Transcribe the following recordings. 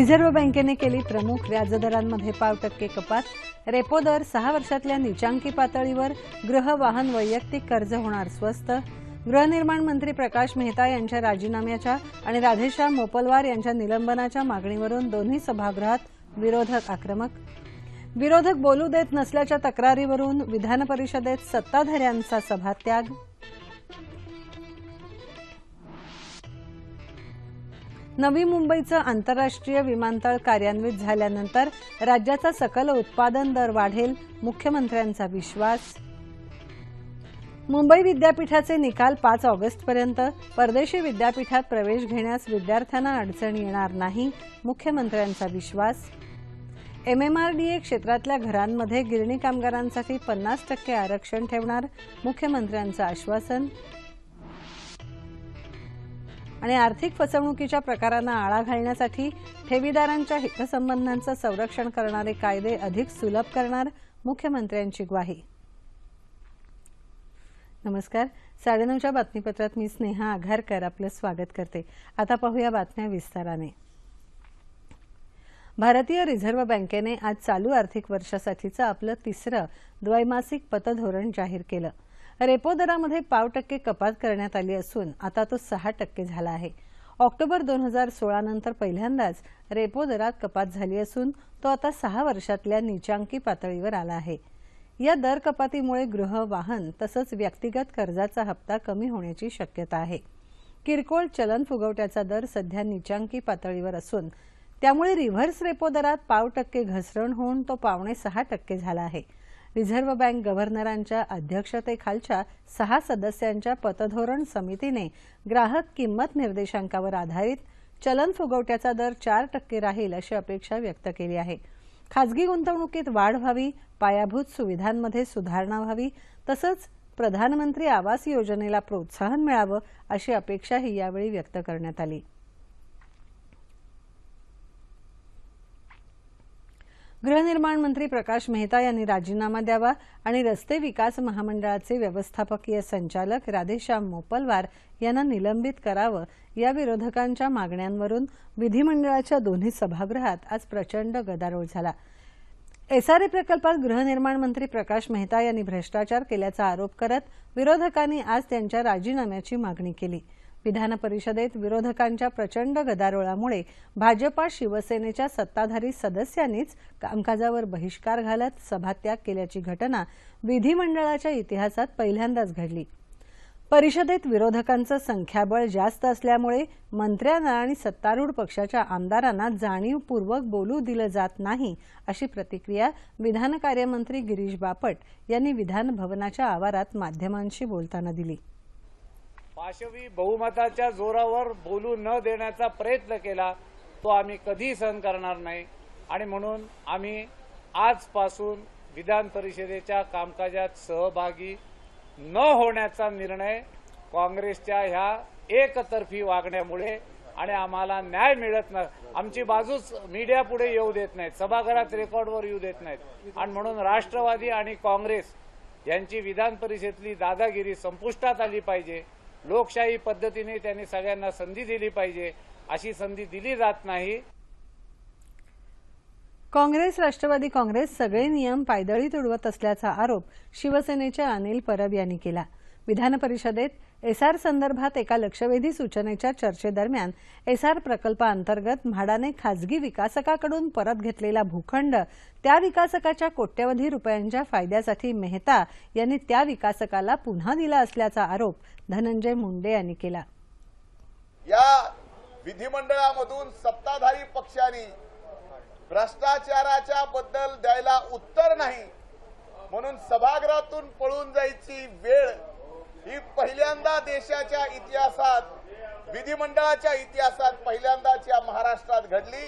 Reserve बँकेने केली प्रमुख व्याजदरांमध्ये पाव टक्के कपात. रेपो दर सहा वर्षातल्या निचांकी पातळीवर गृह वाहन वैयक्तिक कर्ज होणार स्वस्त. गृहनिर्माण मंत्री प्रकाश मेहता यांच्या राजीनाम्याच्या आणि राधेश्याम मोपलवार यांच्या निलंबनाच्या मागणीवरून दोन्ही सभागृहात विरोधक आक्रमक. विरोधक बोलू देत नसल्याच्या तक्रारीवरून विधान परिषदेत सत्ताधाऱ्यांचा सभात्याग. नवी मुंबईचं आंतरराष्ट्रीय विमानतळ कार्यान्वित झाल्यानंतर राज्याचा सकल उत्पादन दर वाढेल मुख्यमंत्र्यांचा विश्वास. मुंबई विद्यापीठाचे निकाल पाच ऑगस्टपर्यंत परदेशी विद्यापीठात प्रवेश घेण्यास विद्यार्थ्यांना अडचण येणार नाही मुख्यमंत्र्यांचा विश्वास. एमएमआरडीए क्षेत्रातल्या घरांमध्ये गिरणी कामगारांसाठी पन्नास टक्के आरक्षण ठेवणार मुख्यमंत्र्यांचं आश्वासन. आणि आर्थिक फसवणुकीच्या प्रकारांना आळा घालण्यासाठी ठेवीदारांच्या हितसंबंधांचं संरक्षण करणारे कायदे अधिक सुलभ करणार मुख्यमंत्र्यांची ग्वाही. नमस्कार. साडेनऊच्या बातमीपत्रात मी स्नेहा आघारकर आपलं स्वागत करते. आता पाहूया बातम्या विस्ताराने. भारतीय रिझर्व्ह बँकेने आज चालू आर्थिक वर्षासाठीचं आपलं तिसरं द्वैमासिक पतधोरण जाहीर केलं. रेपो दरामध्ये पाव टक्के कपात करण्यात आली असून आता तो सहा टक्के झाला आहे. ऑक्टोबर दोन हजार सोळा नंतर पहिल्यांदाच रेपो दरात कपात झाली असून तो आता सहा वर्षातल्या निचांकी पातळीवर आला आहे. या दर कपातीमुळे गृह वाहन तसंच व्यक्तिगत कर्जाचा हप्ता कमी होण्याची शक्यता आहे. किरकोळ चलन फुगवट्याचा दर सध्या निचांकी पातळीवर असून त्यामुळे रिव्हर्स रेपो दरात पाव टक्के घसरण होऊन तो पावणे सहा टक्के झाला आहे. रिझर्व्ह बँक गव्हर्नरांच्या अध्यक्षतेखालच्या सहा सदस्यांच्या पतधोरण समितीने ग्राहक किंमत निर्देशांकावर आधारित चलन फुगवट्याचा दर चार टक्के राहील अशी अपेक्षा व्यक्त केली आहे. खासगी गुंतवणुकीत वाढ व्हावी पायाभूत सुविधांमध्ये सुधारणा व्हावी तसंच प्रधानमंत्री आवास योजनेला प्रोत्साहन मिळावं अशी अपेक्षाही यावेळी व्यक्त करण्यात आली. गृहनिर्माण मंत्री प्रकाश मेहता यांनी राजीनामा द्यावा आणि रस्ते विकास महामंडळाचे व्यवस्थापकीय संचालक राधेश्याम मोपलवार यांना निलंबित करावं या विरोधकांच्या मागण्यांवरून विधिमंडळाच्या दोन्ही सभागृहात आज प्रचंड गदारोळ झाला. एसआरए प्रकल्पात गृहनिर्माण मंत्री प्रकाश मेहता यांनी भ्रष्टाचार केल्याचा आरोप करत विरोधकांनी आज त्यांच्या राजीनाम्याची मागणी केली. विधान परिषदेत विरोधकांच्या प्रचंड गदारोळामुळे भाजपा शिवसेनेच्या सत्ताधारी सदस्यांनीच कामकाजावर बहिष्कार घालत सभात्याग केल्याची घटना विधिमंडळाच्या इतिहासात पहिल्यांदाच घडली. परिषदेत विरोधकांचं संख्याबळ जास्त असल्यामुळे मंत्र्यांना आणि सत्तारूढ पक्षाच्या आमदारांना जाणीवपूर्वक बोलू दिलं जात नाही अशी प्रतिक्रिया विधान कार्यमंत्री गिरीश बापट यांनी विधान भवनाच्या आवारात माध्यमांशी बोलताना दिली. पाशवी बहुमताच्या जोरावर बोलू न देण्याचा प्रयत्न केला तो आम्ही कधी सहन करणार नाही. आणि म्हणून आम्ही आजपासून विधान परिषदेच्या कामकाजात सहभागी न होण्याचा निर्णय काँग्रेसच्या ह्या एकतर्फी वागण्यामुळे आणि आम्हाला न्याय मिळत नाही. आमची बाजूच मीडिया पुढे येऊ देत नाहीत सभागृहात रेकॉर्डवर येऊ देत नाहीत. आणि म्हणून राष्ट्रवादी आणि काँग्रेस यांची विधान परिषदेतली दादागिरी संपुष्टात आली पाहिजे. लोकशाही पद्धतीने त्यांनी सगळ्यांना संधी दिली पाहिजे. अशी संधी दिली जात नाही. काँग्रेस राष्ट्रवादी काँग्रेस सगळे नियम पायदळी तुडवत असल्याचा आरोप शिवसेनेच्या अनिल परब यांनी केला. विधान परिषदेत एसआर संदर्भात एका लक्षवेधी सूचनेच्या चर्चेदरम्यान एसआर प्रकल्पाअंतर्गत म्हाडाने खासगी विकासकाकडून परत घेतलेला भूखंड त्या विकासकाच्या कोट्यवधी रुपयांच्या फायद्यासाठी मेहता यांनी त्या विकासकाला पुन्हा दिला असल्याचा आरोप धनंजय मुंडे यांनी केला. या विधिमंडळामधून सत्ताधारी पक्षांनी भ्रष्टाचाराच्या बद्दल द्यायला उत्तर नाही म्हणून सभागृहातून पळून जायची वेळ ही पहिल्यांदा देशाच्या इतिहासात विधिमंडळाच्या इतिहासात पहिल्यांदाच या महाराष्ट्रात घडली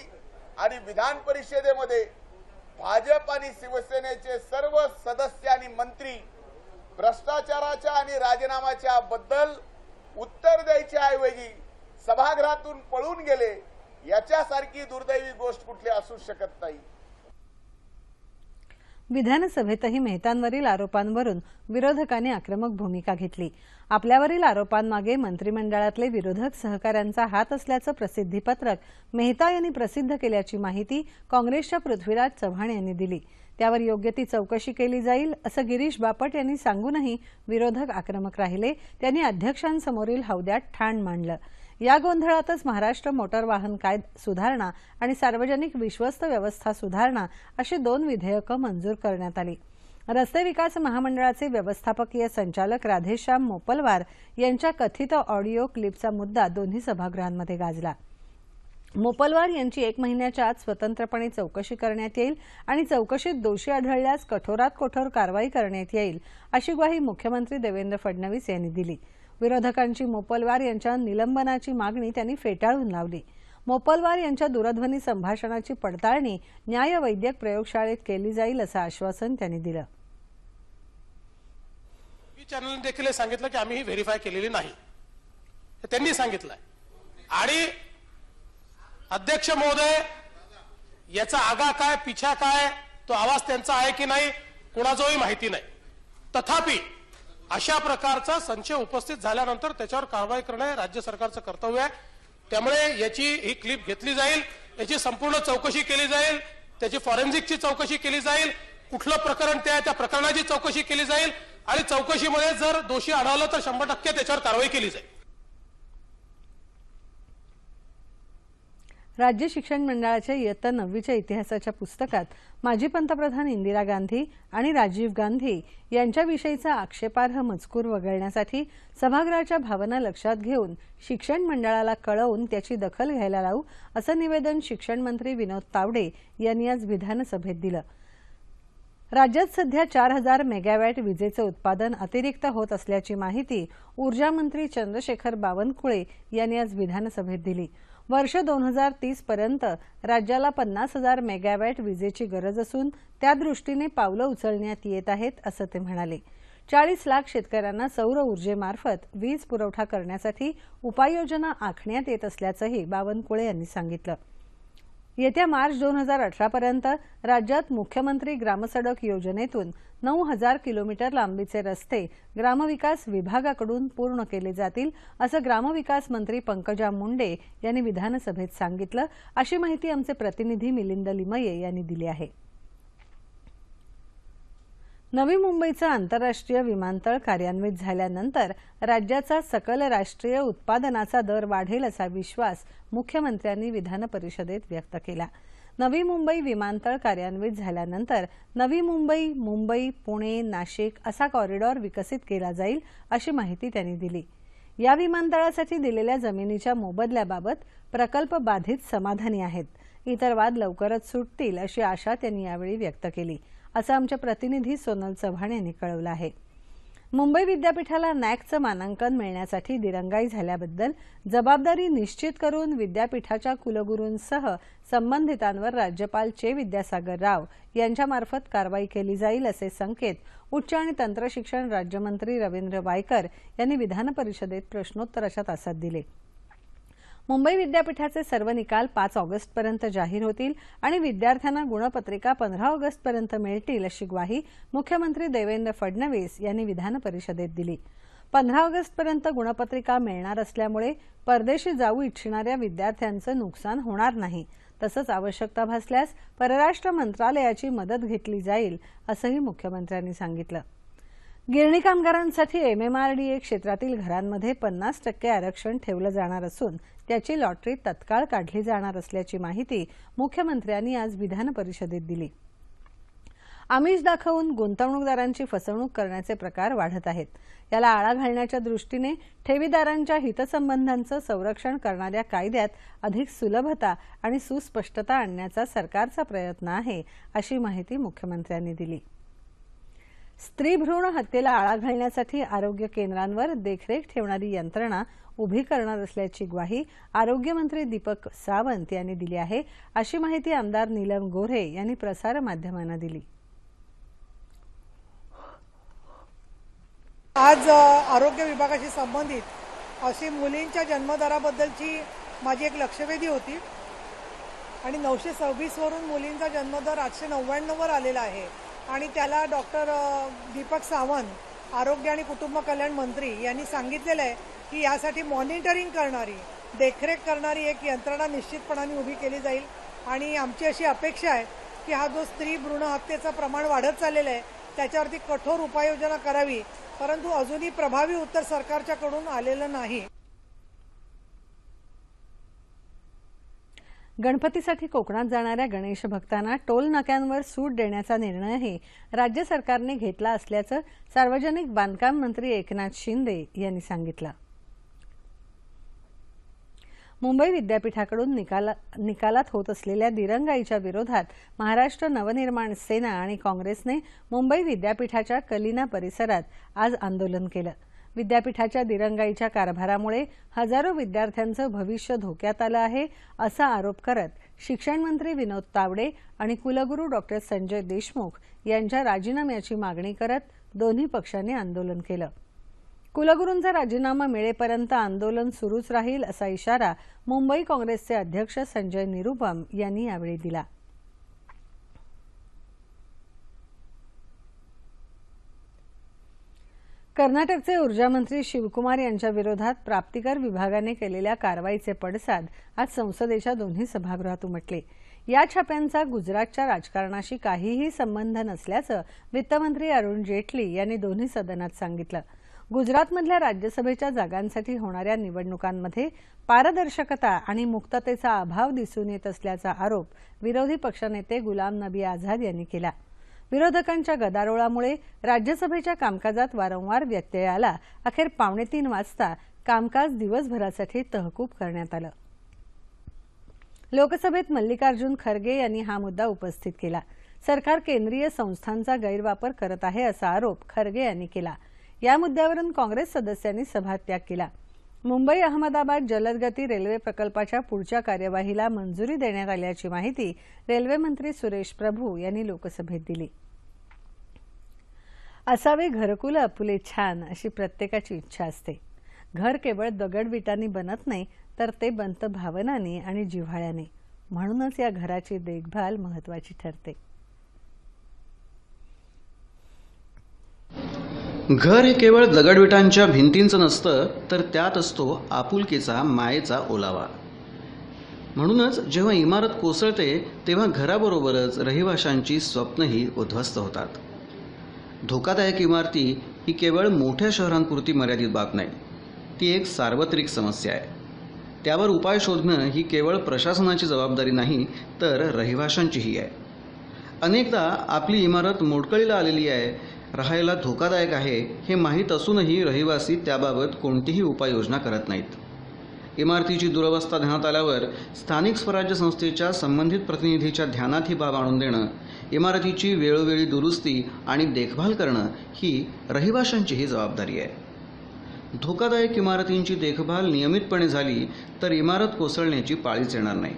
आणि विधान परिषदेमध्ये भाजप आणि शिवसेनेचे सर्व सदस्य आणि मंत्री भ्रष्टाचाराच्या आणि राजीनाम्याच्या बद्दल उत्तर द्यायच्या ऐवजी सभागृहातून पळून गेले याच्यासारखी दुर्दैवी गोष्ट कुठली असू शकत नाही. विधानसभेतही मेहतांवरील आरोपांवरून विरोधकांनी आक्रमक भूमिका घेतली. आपल्यावरील आरोपांमागे मंत्रिमंडळातले विरोधक सहकाऱ्यांचा हात असल्याचं प्रसिद्धीपत्रक मेहता यांनी प्रसिद्ध केल्याची माहिती काँग्रेसच्या पृथ्वीराज चव्हाण यांनी दिली. त्यावर योग्य ती चौकशी केली जाईल असं गिरीश बापट यांनी सांगूनही विरोधक आक्रमक राहिले. त्यांनी अध्यक्षांसमोरील हौद्यात ठाण मांडलं. या गोंधळातच महाराष्ट्र मोटार वाहन कायद सुधारणा आणि सार्वजनिक विश्वस्त व्यवस्था सुधारणा अशी दोन विधेयकं मंजूर करण्यात आली. रस्ते विकास महामंडळाचे व्यवस्थापकीय संचालक राधेश्याम मोपलवार यांच्या कथित ऑडिओ क्लिपचा मुद्दा दोन्ही सभागृहांमध्ये गाजला. मोपलवार यांची एक महिन्याच्या आत स्वतंत्रपणे चौकशी करण्यात येईल आणि चौकशीत दोषी आढळल्यास कठोरात कठोर कारवाई करण्यात येईल अशी ग्वाही मुख्यमंत्री देवेंद्र फडणवीस यांनी दिली. विरोधकांची मोपलवार यांच्या निलंबनाची मागणी त्यांनी फेटाळून लावली. मोपलवार यांच्या दूरध्वनी संभाषणाची पडताळणी न्यायवैद्यक प्रयोगशाळेत केली जाईल असं आश्वासन त्यांनी दिलं. चॅनल देखील सांगितलं की आम्ही ही व्हेरीफाय केलेली नाही. त्यांनी सांगितलंय. आणि अध्यक्ष महोदय याचा आगा काय पिछा काय तो आवाज त्यांचा आहे की नाही कुणाजोही माहिती नाही. तथापि अशा प्रकारचा संशय उपस्थित झाल्यानंतर त्याच्यावर कारवाई करणं हे राज्य सरकारचं कर्तव्य आहे. त्यामुळे याची ही क्लिप घेतली जाईल याची संपूर्ण चौकशी केली जाईल त्याची फॉरेन्सिकची चौकशी केली जाईल कुठलं प्रकरण ते आहे त्या प्रकरणाची चौकशी केली जाईल आणि चौकशीमध्ये जर दोषी आढळलं तर शंभर टक्के त्याच्यावर कारवाई केली जाईल. राज्य शिक्षण मंडळाच्या इयत्ता नववीच्या इतिहासाच्या पुस्तकात माजी पंतप्रधान इंदिरा गांधी आणि राजीव गांधी यांच्याविषयीचा आक्षेपार्ह मजकूर वगळण्यासाठी सभागृहाच्या भावना लक्षात घेऊन शिक्षण मंडळाला कळवून त्याची दखल घ्यायला लावू असं निवेदन शिक्षण मंत्री विनोद तावडे यांनी आज विधानसभेत दिलं. राज्यात सध्या चार हजार मेगावॅट विजेचं उत्पादन अतिरिक्त होत असल्याची माहिती ऊर्जा मंत्री चंद्रशेखर बावनकुळे यांनी आज विधानसभेत दिली. वर्ष दोन हजार तीस पर्यंत राज्याला पन्नास हजार मेगावॅट विजेची गरज असून त्या दृष्टीने पावलं उचलण्यात येत आहेत असं ते म्हणाले. चाळीस लाख शेतकऱ्यांना सौर ऊर्जेमार्फत वीज पुरवठा करण्यासाठी उपाययोजना आखण्यात येत असल्याचंही बावनकुळे यांनी सांगितलं. येत्या मार्च दोन हजार अठरापर्यंत राज्यात मुख्यमंत्री ग्रामसडक योजनेतून नऊ हजार किलोमीटर लांबीचे रस्ते ग्रामविकास विभागाकडून पूर्ण केले जातील असं ग्रामविकास मंत्री पंकजा मुंडे यांनी विधानसभेत सांगितलं. अशी माहिती आमचे प्रतिनिधी मिलिंद लिमये यांनी दिली आहे. नवी मुंबईचं आंतरराष्ट्रीय विमानतळ कार्यान्वित झाल्यानंतर राज्याचा सकल राष्ट्रीय उत्पादनाचा दर वाढेल असा विश्वास मुख्यमंत्र्यांनी विधान परिषदेत व्यक्त केला. नवी मुंबई विमानतळ कार्यान्वित झाल्यानंतर नवी मुंबई मुंबई पुणे नाशिक असा कॉरिडॉर विकसित केला जाईल अशी माहिती त्यांनी दिली. या विमानतळासाठी दिलेल्या जमिनीच्या मोबदल्याबाबत प्रकल्प बाधित समाधानी आहेत. इतर वाद लवकरच सुटतील अशी आशा त्यांनी यावेळी व्यक्त केली. असं आमच्या प्रतिनिधी सोनल चव्हाण यांनी कळवलं आहे. मुंबई विद्यापीठाला नॅकचं मानांकन मिळण्यासाठी दिरंगाई झाल्याबद्दल जबाबदारी निश्चित करून विद्यापीठाच्या कुलगुरूंसह संबंधितांवर राज्यपाल चे विद्यासागर राव यांच्यामार्फत कारवाई केली जाईल असे संकेत उच्च आणि तंत्रशिक्षण राज्यमंत्री रवींद्र वायकर यांनी विधान परिषदेत प्रश्नोत्तराच्या तासात दिले. मुंबई विद्यापीठाचे सर्व निकाल पाच ऑगस्टपर्यंत जाहीर होतील आणि विद्यार्थ्यांना गुणपत्रिका पंधरा ऑगस्टपर्यंत मिळतील अशी ग्वाही मुख्यमंत्री देवेंद्र फडणवीस यांनी विधान परिषदेत दिली. पंधरा ऑगस्टपर्यंत गुणपत्रिका मिळणार असल्यामुळे परदेशी जाऊ इच्छिणाऱ्या विद्यार्थ्यांचं नुकसान होणार नाही. तसंच आवश्यकता भासल्यास परराष्ट्र मंत्रालयाची मदत घेतली जाईल असंही मुख्यमंत्र्यांनी सांगितलं. गिरणी कामगारांसाठी एमएमआरडीए क्षेत्रातील घरांमध्ये पन्नास टक्के आरक्षण ठेवलं जाणार असून त्याची लॉटरी तत्काळ काढली जाणार असल्याची माहिती मुख्यमंत्र्यांनी आज विधान परिषदेत दिली. आमिष दाखवून गुंतवणूकदारांची फसवणूक करण्याचे प्रकार वाढत आहेत. याला आळा घालण्याच्या दृष्टीने ठेवीदारांच्या हितसंबंधांचं संरक्षण करणाऱ्या कायद्यात अधिक सुलभता आणि सुस्पष्टता आणण्याचा सरकारचा प्रयत्न आहे अशी माहिती मुख्यमंत्र्यांनी दिली. स्त्री भ्रूण हत्येला आळा घालण्यासाठी आरोग्य केंद्रांवर देखरेख ठेवणारी यंत्रणा उभी करणार असल्याची ग्वाही आरोग्यमंत्री दीपक सावंत यांनी दिली आहे. अशी माहिती आमदार नीलम गोऱ्हे यांनी प्रसारमाध्यमांना दिली. आज आरोग्य विभागाशी संबंधित अशी मुलींच्या जन्मदराबद्दलची माझी एक लक्षवेधी होती. आणि नऊशे सव्वीसवरून मुलींचा जन्मदर आठशे नव्याण्णववर आलेला आहे. आणि त्याला डॉक्टर दीपक सावंत आरोग्य आणि कुटुंब कल्याण मंत्री यांनी सांगितलेलं आहे की यासाठी मॉनिटरिंग करणारी देखरेख करणारी एक यंत्रणा निश्चितपणाने उभी केली जाईल. आणि आमची अशी अपेक्षा आहे की हा जो स्त्री भ्रूण हत्येचं प्रमाण वाढत चाललेलं आहे त्याच्यावरती कठोर उपाययोजना करावी परंतु अजूनही प्रभावी उत्तर सरकारच्याकडून आलेलं नाही. गणपतीसाठी कोकणात जाणाऱ्या गणेश भक्तांना टोल नाक्यांवर सूट देण्याचा निर्णयही राज्य सरकारने घेतला असल्याचं सार्वजनिक बांधकाम मंत्री एकनाथ शिंदे यांनी सांगितलं. मुंबई विद्यापीठाकडून निकाला निकालात होत असलेल्या दिरंगाईच्या विरोधात महाराष्ट्र नवनिर्माण सेना आणि काँग्रेसने मुंबई विद्यापीठाच्या कलिना परिसरात आज आंदोलन केलं. विद्यापीठाच्या दिरंगाईच्या कारभारामुळे हजारो विद्यार्थ्यांचं भविष्य धोक्यात आलं आहे असा आरोप करत शिक्षण मंत्री विनोद तावडे आणि कुलगुरू डॉक्टर संजय देशमुख यांच्या राजीनाम्याची मागणी करत दोन्ही पक्षांनी आंदोलन केलं. कुलगुरूंचा राजीनामा मिळेपर्यंत आंदोलन सुरूच राहील असा इशारा मुंबई काँग्रेसचे अध्यक्ष संजय निरुपम यांनी यावेळी दिला. कर्नाटकचे ऊर्जामंत्री शिवकुमार यांच्या विरोधात प्राप्तिकर विभागाने केलेल्या कारवाईचे पडसाद आज संसदेच्या दोन्ही सभागृहात उमटले. या छाप्यांचा गुजरातच्या राजकारणाशी काहीही संबंध नसल्याचं वित्तमंत्री अरुण जेटली यांनी दोन्ही सदनात सांगितलं. गुजरातमधल्या राज्यसभेच्या जागांसाठी होणाऱ्या निवडणुकांमध्ये पारदर्शकता आणि मुक्ततेचा अभाव दिसून येत असल्याचा आरोप विरोधी पक्षनेते गुलाम नबी आझाद यांनी केला. विरोधकांच्या गदारोळामुळे राज्यसभेच्या कामकाजात वारंवार व्यत्यय आला. अखेर पावणे तीन वाजता कामकाज दिवसभरासाठी तहकूब करण्यात आलं. लोकसभेत मल्लिकार्जुन खरगे यांनी हा मुद्दा उपस्थित केला. सरकार केंद्रीय संस्थांचा गैरवापर करत आहे असा आरोप खरगे यांनी केला. या मुद्द्यावरून काँग्रेस सदस्यांनी सभात्याग केला. मुंबई अहमदाबाद जलदगती रेल्वे प्रकल्पाच्या पुढच्या कार्यवाहीला मंजुरी देण्यात आल्याची माहिती रेल्वेमंत्री सुरेश प्रभू यांनी लोकसभेत दिली. असावे घरकुल अपुले छान अशी प्रत्येकाची इच्छा असते. घर केवळ दगडविटांनी बनत नाही तर ते बनतं भावनाने आणि जिव्हाळ्याने. म्हणूनच या घराची देखभाल महत्वाची ठरते. घर हे केवळ दगडविटांच्या भिंतींचं नसतं तर त्यात असतो आपुलकीचा मायेचा ओलावा. म्हणूनच जेव्हा इमारत कोसळते तेव्हा घराबरोबरच रहिवाशांची स्वप्नही उद्ध्वस्त होतात. धोकादायक इमारती ही केवळ मोठ्या शहरांपुरती मर्यादित बाब नाही ती एक सार्वत्रिक समस्या आहे. त्यावर उपाय शोधणं ही केवळ प्रशासनाची जबाबदारी नाही तर रहिवाशांचीही आहे. अनेकदा आपली इमारत मोडकळीला आलेली आहे राहायला धोकादायक आहे हे माहीत असूनही रहिवासी त्याबाबत कोणतीही उपाययोजना करत नाहीत. इमारतीची दुरवस्था ध्यानात आल्यावर स्थानिक स्वराज्य संस्थेच्या संबंधित प्रतिनिधीच्या ध्यानात ही बाब आणून देणं इमारतीची वेळोवेळी दुरुस्ती आणि देखभाल करणं ही रहिवाशांचीही जबाबदारी आहे. धोकादायक इमारतींची देखभाल नियमितपणे झाली तर इमारत कोसळण्याची पाळीच येणार नाही.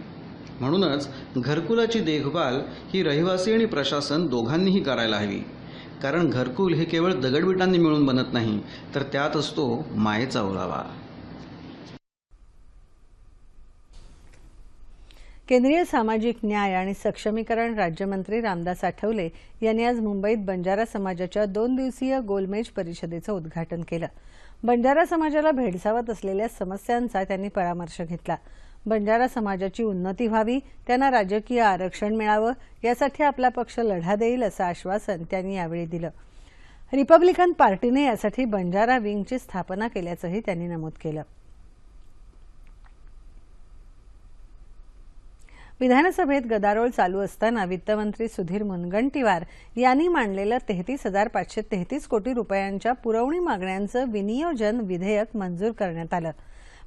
म्हणूनच घरकुलाची देखभाल ही रहिवासी आणि प्रशासन दोघांनीही करायला हवी. कारण घरकुल हे केवळ दगडविटांनी मिळून बनत नाही तर त्यात असतो मायेचा ओलावा. केंद्रीय सामाजिक न्याय आणि सक्षमीकरण राज्यमंत्री रामदास आठवले यांनी आज मुंबईत बंजारा समाजाच्या दोन दिवसीय गोलमेज परिषदेचं उद्घाटन केलं. बंजारा समाजाला भेडसावत असलेल्या समस्यांचा त्यांनी परामर्श घेतला. बंजारा समाजाची उन्नती व्हावी त्यांना राजकीय आरक्षण मिळावं यासाठी आपला पक्ष लढा देईल असं आश्वासन त्यांनी यावेळी दिलं. रिपब्लिकन पार्टीने यासाठी बंजारा विंगची स्थापना केल्याचंही त्यांनी नमूद केलं. विधानसभेत गदारोळ चालू असताना वित्तमंत्री सुधीर मुनगंटीवार यांनी मांडलेलं तेहतीस हजार पाचशे तेहतीस कोटी रुपयांच्या पुरवणी मागण्यांचं विनियोजन विधेयक मंजूर करण्यात आलं.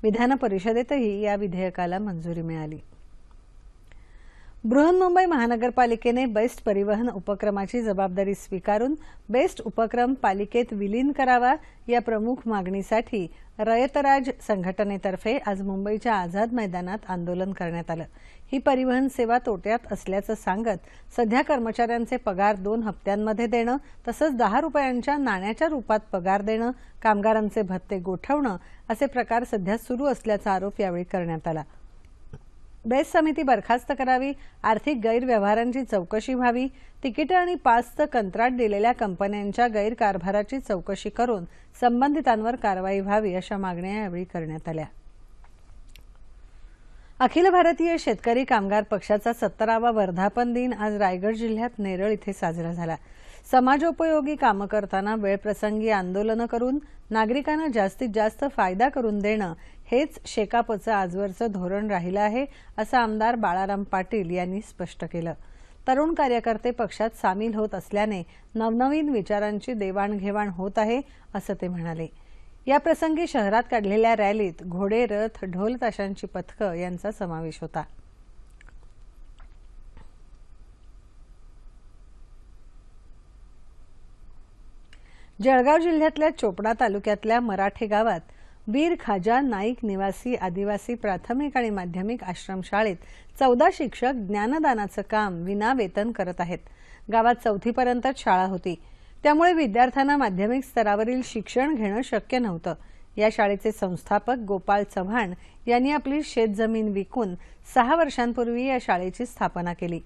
विधान परिषदेतही या विधेयकाला मंजुरी मिळाली. बृहन्मुंबई महानगरपालिकेने बेस्ट परिवहन उपक्रमाची जबाबदारी स्वीकारून बेस्ट उपक्रम पालिकेत विलीन करावा या प्रमुख मागणीसाठी रयतराज संघटनेतर्फे आज मुंबईच्या आझाद मैदानात आंदोलन करण्यात आलं. ही परिवहन सेवा तोट्यात असल्याचं सांगत सध्या कर्मचाऱ्यांचे पगार दोन हप्त्यांमध्ये देणं तसंच दहा रुपयांच्या नाण्याच्या रूपात पगार देणं कामगारांचे भत्ते गोठवणं असे प्रकार सध्या सुरू असल्याचा आरोप यावेळी करण्यात आला. बेस्ट समिती बरखास्त करावी आर्थिक गैरव्यवहारांची चौकशी व्हावी तिकीटं आणि पासचं कंत्राट दिलेल्या कंपन्यांच्या गैरकारभाराची चौकशी करून संबंधितांवर कारवाई व्हावी अशा मागण्या यावेळी करण्यात आल्या. अखिल भारतीय शेतकरी कामगार पक्षाचा सत्तरावा वर्धापन दिन आज रायगड जिल्ह्यात नेरळ इथे साजरा झाला. समाजोपयोगी कामं करताना वेळप्रसंगी आंदोलनं करून नागरिकांना जास्तीत जास्त फायदा करून देणं हेच शेकापचं आजवरचं धोरण राहिलं आहे असं आमदार बाळाराम पाटील यांनी स्पष्ट केलं. तरुण कार्यकर्ते पक्षात सामील होत असल्याने नवनवीन विचारांची देवाणघेवाण होत आहे असं ते म्हणाले. या प्रसंगी शहरात काढलेल्या रॅलीत घोडे रथ ढोल ताशांची पथकं यांचा समावेश होता. जळगाव जिल्ह्यातल्या चोपडा तालुक्यातल्या मराठे गावात बीर खाजा नाईक निवासी आदिवासी प्राथमिक आणि माध्यमिक आश्रमशाळेत चौदा शिक्षक ज्ञानदानाचं काम विना वेतन करत आहेत. गावात चौथीपर्यंतच शाळा होती. त्यामुळे विद्यार्थ्यांना माध्यमिक स्तरावरील शिक्षण घेणं शक्य नव्हतं. या शाळेचे संस्थापक गोपाळ चव्हाण यांनी आपली शेतजमीन विकून सहा वर्षांपूर्वी या शाळेची स्थापना केली.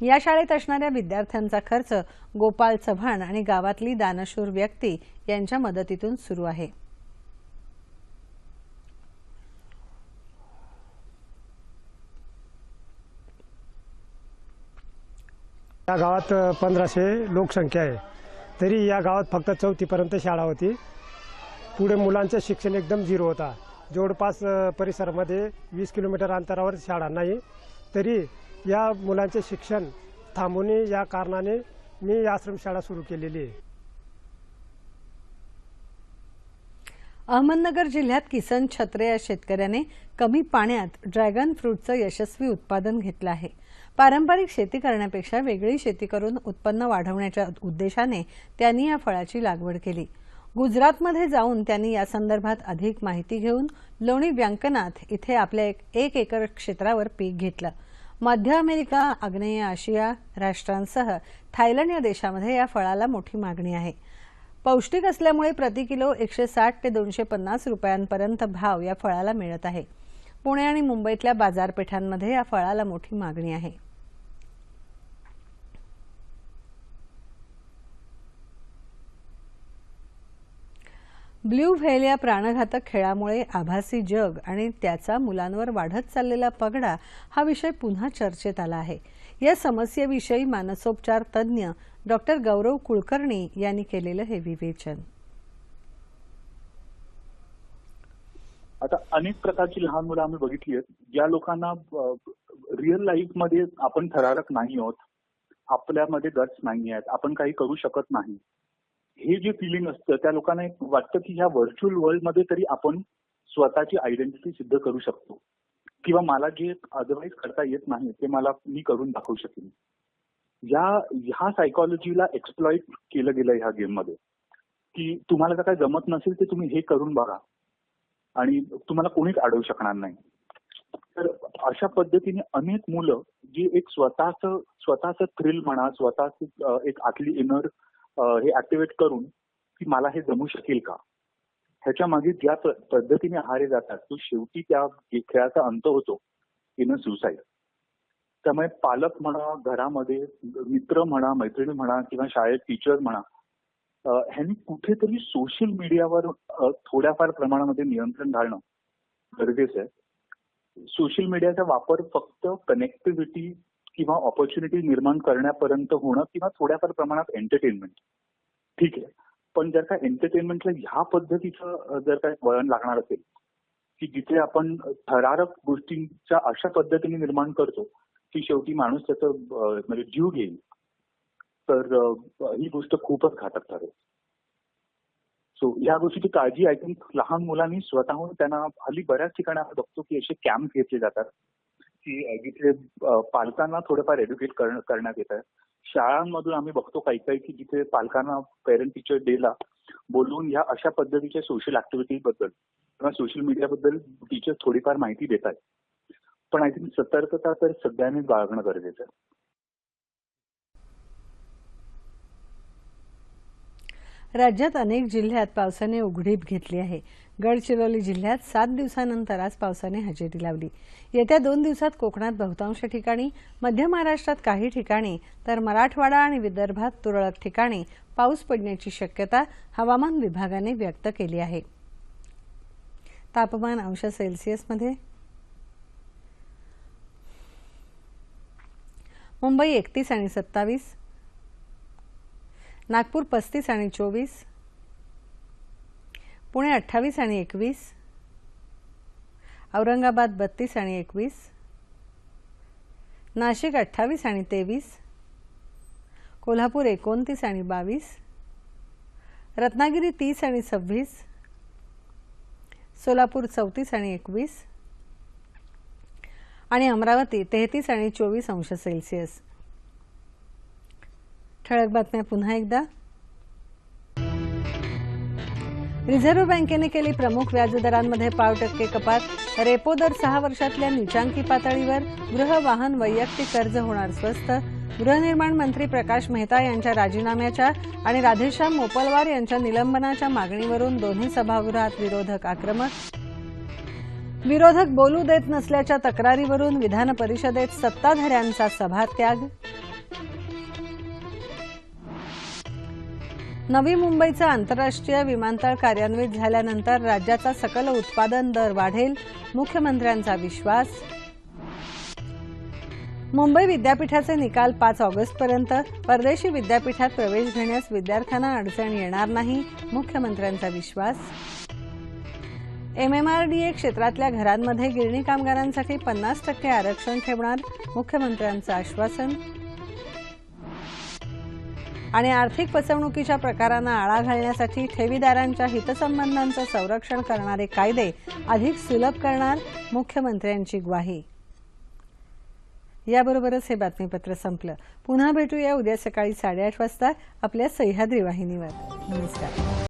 या शाळेत असणाऱ्या विद्यार्थ्यांचा खर्च गोपाळ चव्हाण आणि गावातली दानशूर व्यक्ती यांच्या मदतीतून सुरू आहे. या गावात पंधराशे लोकसंख्या आहे. तरी या गावात फक्त चौथीपर्यंत शाळा होती. पुढे मुलांचं शिक्षण एकदम झिरो होता. जवळपास परिसरामध्ये वीस किलोमीटर अंतरावर शाळा नाही. तरी या मुलांचे शिक्षण थांबवणे या कारणाने मी आश्रमशाळा सुरू केलेली आहे. अहमदनगर जिल्ह्यात किसन छत्रे या शेतकऱ्याने कमी पाण्यात ड्रॅगन फ्रूटचं यशस्वी उत्पादन घेतलं आहे. पारंपरिक शेती करण्यापेक्षा वेगळी शेती करून उत्पन्न वाढवण्याच्या उद्देशाने त्यांनी या फळाची लागवड केली. गुजरातमध्ये जाऊन त्यांनी यासंदर्भात अधिक माहिती घेऊन लोणी व्यंकनाथ इथे आपल्या एक, एक एकर क्षेत्रावर पीक घेतलं. मध्य अमेरिका आग्नेय आशिया राष्ट्रांसह थायलंड या देशामध्ये या फळाला मोठी मागणी आहे. पौष्टिक असल्यामुळे प्रति किलो एकशे साठ ते दोनशे पन्नास रुपयांपर्यंत भाव या फळाला मिळत आहे. पुणे आणि मुंबईतल्या बाजारपेठांमध्ये या फळाला मोठी मागणी आहे. ब्ल्यू व्हेल या प्राणघातक खेळामुळे आभासी जग आणि त्याचा मुलांवर वाढत चाललेला पगडा हा विषय पुन्हा चर्चेत आला आहे. या समस्येविषयी मानसोपचार तज्ज्ञ डॉक्टर गौरव कुलकर्णी यांनी केलेलं हे विवेचन. आता अनेक प्रकारची लहान मुलं आम्ही बघितली आहेत. ज्या लोकांना रिअल लाईफमध्ये आपण थरारक नाही आहोत. आपल्यामध्ये गट्स नाही आहेत. आपण काही करू शकत नाही. हे जे फिलिंग असतं त्या लोकांना एक वाटतं की ह्या व्हर्च्युअल वर्ल्डमध्ये तरी आपण स्वतःची आयडेंटिटी सिद्ध करू शकतो. किंवा मला जे अदरवाईज करता येत नाही ते मला मी करून दाखवू शकेन. या ह्या सायकॉलॉजीला एक्सप्लॉइट केलं गेलं ह्या गेममध्ये की तुम्हाला जर काय जमत नसेल तर तुम्ही हे करून बघा. आणि तुम्हाला कोणीच अडवू शकणार नाही. तर अशा पद्धतीने अनेक मुलं जी एक स्वतःच स्वतःच थ्रिल म्हणा स्वतःच एक आतली इनर हे ऍक्टिव्हेट करून की मला हे जमू शकेल का? ह्याच्या मागे ज्या पद्धतीने आहारे जातात तो शेवटी त्या खेळाचा अंत होतो इन अ सुसाईड त्यामुळे पालक म्हणा घरामध्ये मित्र म्हणा मैत्रिणी म्हणा किंवा शाळेत टीचर म्हणा ह्यांनी कुठेतरी सोशल मीडियावर थोड्याफार प्रमाणामध्ये नियंत्रण घालणं गरजेचं आहे. सोशल मीडियाचा वापर फक्त कनेक्टिव्हिटी किंवा ऑपॉर्च्युनिटी निर्माण करण्यापर्यंत होणं किंवा थोड्याफार प्रमाणात एंटरटेनमेंट ठीक आहे. पण जर का एंटरटेनमेंटला ह्या पद्धतीचं जर काय वळण लागणार असेल की जिथे आपण थरारक गोष्टींच्या अशा पद्धतीने निर्माण करतो की शेवटी माणूस त्याचं म्हणजे जीव घेईल तर ही गोष्ट खूपच घातक ठरेल. सो या गोष्टीची काळजी आय थिंक लहान मुलांनी स्वतःहून त्यांना हल्ली बऱ्याच ठिकाणी आपण बघतो की असे कॅम्प घेतले जातात. जिथे पालकांना थोडंफार एज्युकेट करण्यात येत आहे. शाळांमधून आम्ही बघतो काही काही की जिथे पालकांना पेरेंट टीचर डेला बोलवून या अशा पद्धतीच्या सोशल ऍक्टिव्हिटी बद्दल किंवा सोशल मीडियाबद्दल टीचर थोडीफार माहिती देत आहेत. पण आय थिंक सतर्कता तर सगळ्यांनीच बाळगणं गरजेचं आहे. राज्यात अनेक जिल्ह्यात पावसाने उघडीप घेतली आहे. गडचिरोली जिल्ह्यात सात दिवसानंतर आज पावसाने हजेरी लावली. येत्या दोन दिवसात कोकणात बहुतांश ठिकाणी मध्य महाराष्ट्रात काही ठिकाणी तर मराठवाडा आणि विदर्भात तुरळक ठिकाणी पाऊस पडण्याची शक्यता हवामान विभागाने व्यक्त केली आहे. तापमान अंश सेल्सिअसमध्ये मुंबई एकतीस आणि सत्तावीस. नागपूर पस्तीस आणि चोवीस. पुणे अठ्ठावीस आणि एकवीस औरंगाबाद बत्तीस आणि एकवीस नाशिक अठ्ठावीस आणि तेवीस कोल्हापूर एकोणतीस आणि बावीस रत्नागिरी तीस आणि सव्वीस सोलापूर चौतीस आणि एकवीस आणि अमरावती तेहतीस आणि चोवीस अंश सेल्सिअस. ठळक बातम्या पुन्हा एकदा. रिझर्व्ह बँकेने केली प्रमुख व्याजदरांमध्ये पाव टक्के कपात. रेपो दर सहा वर्षातल्या नीचांकी पातळीवर. गृह वाहन वैयक्तिक कर्ज होणार स्वस्त. गृहनिर्माण मंत्री प्रकाश मेहता यांच्या राजीनाम्याच्या आणि राधेश्याम मोपलवार यांच्या निलंबनाच्या मागणीवरून दोन्ही सभागृहात विरोधक आक्रमक. विरोधक बोलू देत नसल्याच्या तक्रारीवरून विधान परिषदेत सत्ताधाऱ्यांचा सभात्याग. नवी मुंबईचं आंतरराष्ट्रीय विमानतळ कार्यान्वित झाल्यानंतर राज्याचा सकल उत्पादन दर वाढेल मुख्यमंत्र्यांचा विश्वास. मुंबई विद्यापीठाचे निकाल पाच ऑगस्टपर्यंत परदेशी विद्यापीठात प्रवेश घेण्यास विद्यार्थ्यांना अडचण येणार नाही मुख्यमंत्र्यांचा विश्वास. एमएमआरडीए क्षेत्रातल्या घरांमध्ये गिरणी कामगारांसाठी पन्नास टक्के आरक्षण ठेवणार मुख्यमंत्र्यांचं आश्वासन. आणि आर्थिक फसवणुकीच्या प्रकारांना आळा घालण्यासाठी ठेवीदारांच्या हितसंबंधांचं संरक्षण करणारे कायदे अधिक सुलभ करणार मुख्यमंत्र्यांची ग्वाही. याबरोबरच हे बातमीपत्र संपलं. पुन्हा भेटूया उद्या सकाळी साडेआठ वाजता आपल्या सह्याद्री वाहिनीवर. नमस्कार.